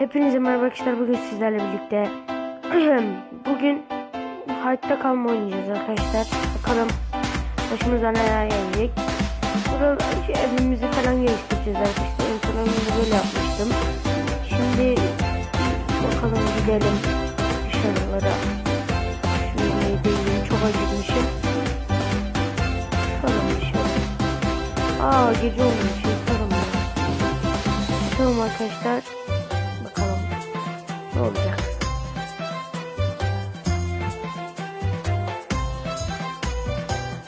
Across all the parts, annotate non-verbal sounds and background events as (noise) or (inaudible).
Hepinize merhaba arkadaşlar. Bugün sizlerle birlikte (clears throat) bugün hayatta kalma oynayacağız arkadaşlar. Bakalım başımıza neler gelecek. Burada şey, evimizi falan geliştireceğiz arkadaşlar. En son evimde böyle yapmıştım. Şimdi bakalım gidelim dışarılara. Şunu yedireyim. Çok acıkmışım. Çıkalım dışarı. Aa gece olmuş. Ya. Çıkalım arkadaşlar. Ne olacak.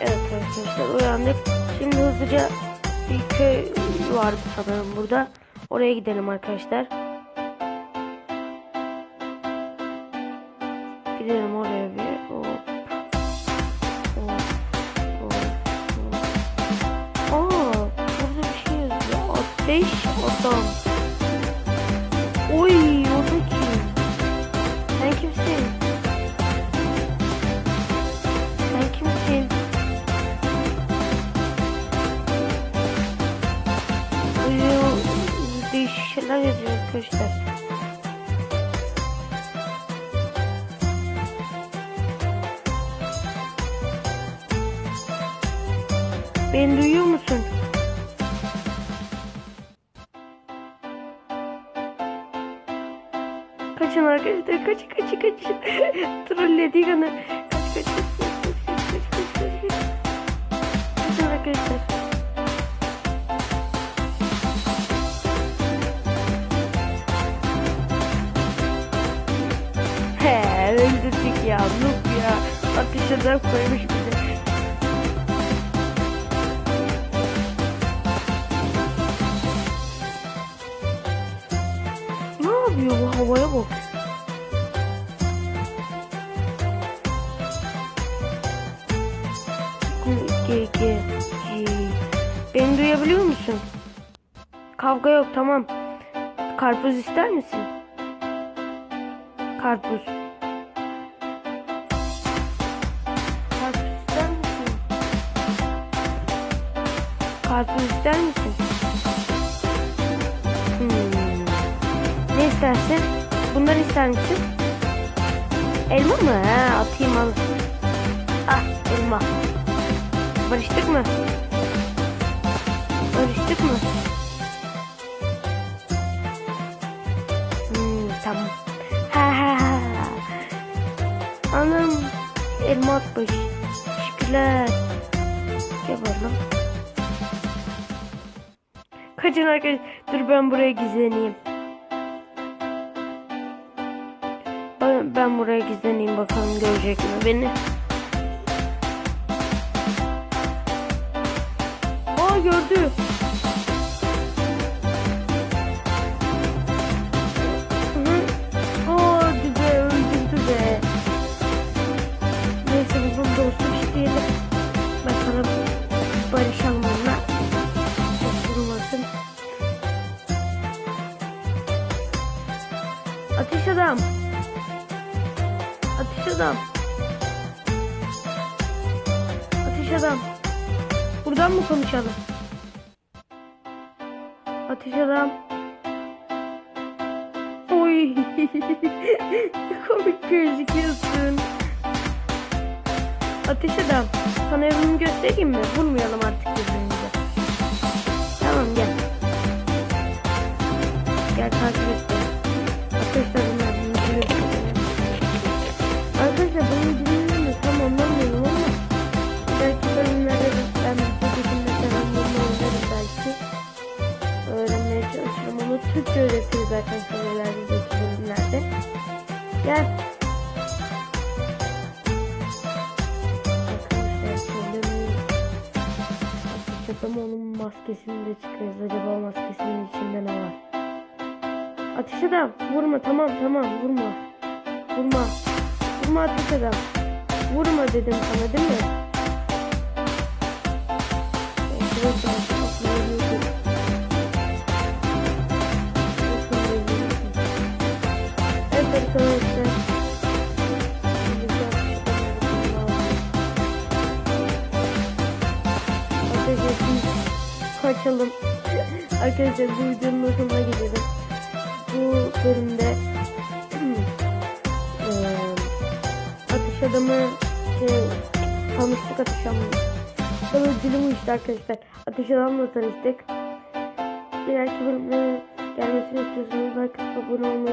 Evet arkadaşlar uyandık. Şimdi hızlıca bir köy vardı sanırım burada. Oraya gidelim arkadaşlar. Gidelim oraya bir. Hop. Hop. Hop. Hop. Aa, burada bir şey yazıyor. Ateş adam. Oy, kimsin? Sen kimsin? O değişik şeyler yazıyor arkadaşlar. Beni duyuyor musun? Kaçın arkadaşlar kaç kaç kaç. (laughs) Trolledik onu. Kaç kaç kaç kaç kaç kaç kaç kaç kaç. Kaçın arkadaşlar. He öldürdük ya noob ya. Ateş adam koymuş bize. Yapıyor bu havaya bak. G, G, G. Beni duyabiliyor musun? Kavga yok tamam. Karpuz ister misin? Karpuz. Karpuz ister misin? Karpuz ister misin? İstersin? Bunları ister misin? Elma mı? He, atayım al. Ah elma. Barıştık mı? Barıştık mı? Hmm, tamam. Ha ha ha. Anam elma atmış. Teşekkürler. Gel bakalım. Kaçın arkadaş. Dur ben buraya gizleneyim. Ben, buraya gizleneyim bakalım görecek mi beni. Aa gördü. Hı. Hadi adam. Ateş adam. Buradan mı konuşalım? Ateş adam. Oy. (laughs) Komik gözüküyorsun. Ateş adam. Sana evimi göstereyim mi? Vurmayalım artık birbirimize. Tamam gel. Gel takip et beni. Arkadaşlar Gel. Ateş onun maskesini de çıkarız. Acaba maskesinin içinde ne var? Ateş adam vurma tamam tamam vurma. Vurma. Vurma ateş adam. Vurma dedim sana değil mi? Evet. Evet arkadaşlar. Arkadaşlar bu videonun sonuna gidelim. Bu bölümde (clears throat) eee atış adamı şey tanıştık atış adamı. Böyle dilim uyuştu arkadaşlar. Atış adamla tanıştık. Diğerki bölümde gelmesini istiyorsanız like abone olmayı